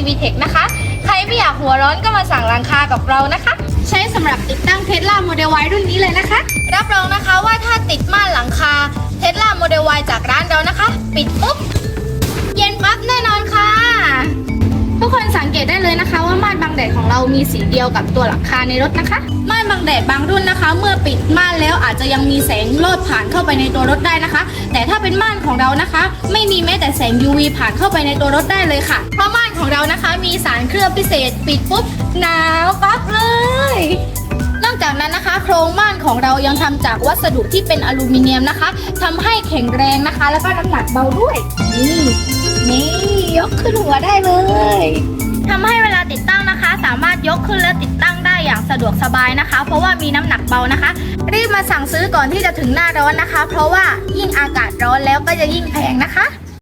EVTech นะคะ ใครไม่อยากหัวร้อนก็มาสั่งหลังคากับเรานะคะ ใช้สำหรับติดตั้งเทสลาโมเดล Y รุ่นนี้เลยนะคะ รับรองนะคะว่าถ้าติดม่านหลังคาเทสลาโมเดล Y จากร้านเรานะคะ ปิดปุ๊บ เย็นปั๊บแน่นอนค่ะ ทุกคนสังเกตได้เลยนะคะว่าม่าน บังแดดของเรามีสีเดียวกับตัวหลังคาในรถนะคะ ม่านบังแดดบางรุ่นนะคะ เมื่อปิดม่านแล้วอาจจะยังมีแสงลอดผ่านเข้าไปในตัวรถได้นะคะ แต่ถ้าเป็นม่านของเรานะคะ ไม่มีแม้แต่แสง UV ผ่านเข้าไปในตัวรถได้เลยค่ะ เพราะม่านของเรานะคะมีสารเคลือบพิเศษ ปิดปุ๊บหนาวปั๊บเลยนอกจากนั้นนะคะ โครงม่านของเรายังทำจากวัสดุที่เป็นอลูมิเนียมนะคะทำให้แข็งแรงนะคะ แล้วก็น้ำหนักเบาด้วย นี่นี่ยกขึ้นหัวได้เลย ยกขึ้นและติดตั้งได้อย่างสะดวกสบายนะคะ เพราะว่ามีน้ำหนักเบานะคะ รีบมาสั่งซื้อก่อนที่จะถึงหน้าร้อนนะคะ เพราะว่ายิ่งอากาศร้อนแล้วก็จะยิ่งแพงนะคะ